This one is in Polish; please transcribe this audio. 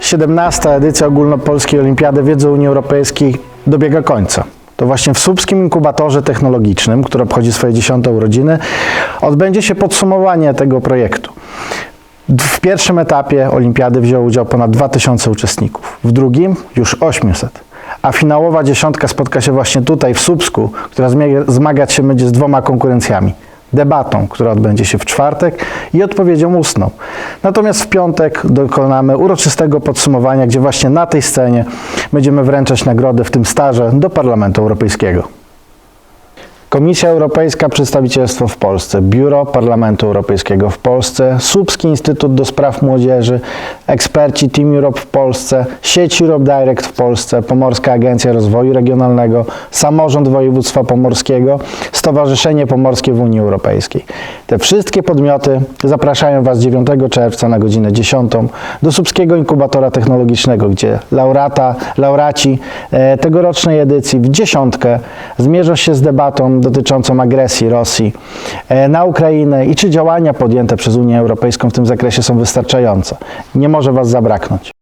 17. edycja ogólnopolskiej Olimpiady Wiedzy Unii Europejskiej dobiega końca. To właśnie w Słupskim Inkubatorze Technologicznym, który obchodzi swoje dziesiąte urodziny, odbędzie się podsumowanie tego projektu. W pierwszym etapie olimpiady wzięło udział ponad 2000 uczestników, w drugim już 800. A finałowa dziesiątka spotka się właśnie tutaj w Słupsku, która zmagać się będzie z dwoma konkurencjami. Debatą, która odbędzie się w czwartek i odpowiedzią ustną. Natomiast w piątek dokonamy uroczystego podsumowania, gdzie właśnie na tej scenie będziemy wręczać nagrody, w tym starze, do Parlamentu Europejskiego. Komisja Europejska, przedstawicielstwo w Polsce, Biuro Parlamentu Europejskiego w Polsce, Słupski Instytut do Spraw Młodzieży, eksperci Team Europe w Polsce, sieć Europe Direct w Polsce, Pomorska Agencja Rozwoju Regionalnego, Samorząd Województwa Pomorskiego, Stowarzyszenie Pomorskie w Unii Europejskiej. Te wszystkie podmioty zapraszają Was 9 czerwca na godzinę 10 do Słupskiego Inkubatora Technologicznego, gdzie laurata, laureaci e, tegorocznej edycji w dziesiątkę zmierzą się z debatą dotyczącą agresji Rosji e, na Ukrainę i czy działania podjęte przez Unię Europejską w tym zakresie są wystarczające. Nie może Was zabraknąć.